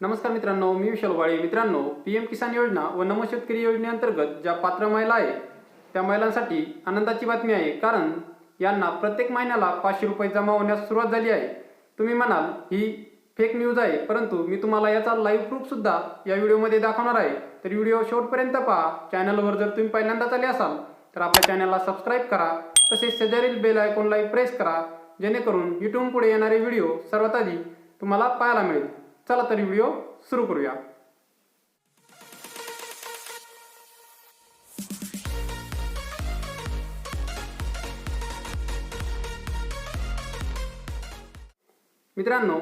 नमस्कार मित्रांनो मी विशाल वाळे. मित्रांनो पी एम किसान योजना व नमो शेतकरी योजनेअंतर्गत ज्या पात्र महिला आहे त्या महिलांसाठी आनंदाची बातमी आहे. कारण यांना प्रत्येक महिन्याला पाचशे रुपये जमा होण्यास सुरुवात झाली आहे. तुम्ही म्हणाल ही फेक न्यूज आहे. परंतु मी तुम्हाला याचा लाईव्ह प्रूफसुद्धा या व्हिडिओमध्ये दाखवणार आहे. तर व्हिडिओ शेवटपर्यंत पहा. चॅनलवर जर तुम्ही पहिल्यांदाच आले असाल तर आपल्या चॅनलला सबस्क्राईब करा. तसेच शेजारील बेल आयकॉनलाही प्रेस करा. जेणेकरून युट्यूब पुढे येणारे व्हिडिओ सर्वात आधी तुम्हाला पाहायला मिळेल. चला तरी व्हिडिओ सुरू करूया. मित्रांनो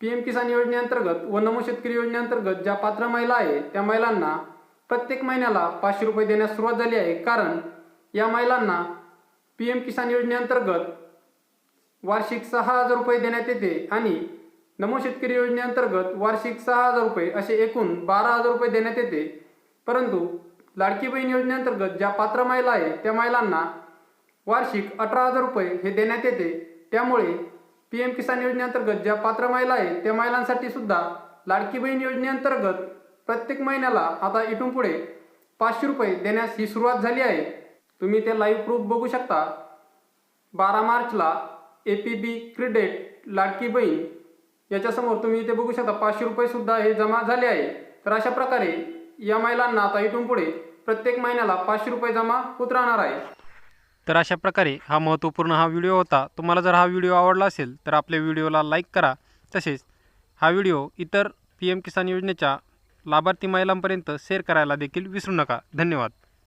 पी एम किसान योजनेअंतर्गत व नमो शेतकरी योजनेअंतर्गत ज्या पात्र महिला आहे त्या महिलांना प्रत्येक महिन्याला पाचशे रुपये देण्यास सुरुवात झाली आहे. कारण या महिलांना पी एम किसान योजनेअंतर्गत वार्षिक सहा हजार रुपये देण्यात येते आणि नमो शेतकरी योजनेअंतर्गत वार्षिक सहा हजार रुपये असे एकूण बारा हजार रुपये देण्यात येते. परंतु लाडकी बहीण योजनेअंतर्गत ज्या पात्र महिला आहे त्या महिलांना वार्षिक अठरा हजार रुपये हे देण्यात येते. त्यामुळे पी एम किसान योजनेअंतर्गत ज्या पात्र महिला आहे त्या महिलांसाठी सुद्धा लाडकी बहीण योजनेअंतर्गत प्रत्येक महिन्याला आता इथून पुढे पाचशे रुपये देण्यास ही सुरुवात झाली आहे. तुम्ही ते लाईव्ह प्रूफ बघू शकता. बारा मार्चला A P B credit Ladki Bahin याच्यासमोर तुम्ही इथे बघू शकता पाचशे रुपये सुद्धा हे जमा झाले आहे. तर अशा प्रकारे या महिलांना आता इथून पुढे प्रत्येक महिन्याला पाचशे रुपये जमा होत राहणार आहे. तर अशा प्रकारे हा महत्त्वपूर्ण हा व्हिडिओ होता. तुम्हाला जर हा व्हिडिओ आवडला असेल तर आपल्या व्हिडिओला लाईक करा. तसेच हा व्हिडिओ इतर पी एम किसान योजनेच्या लाभार्थी महिलांपर्यंत शेअर करायला देखील विसरू नका. धन्यवाद.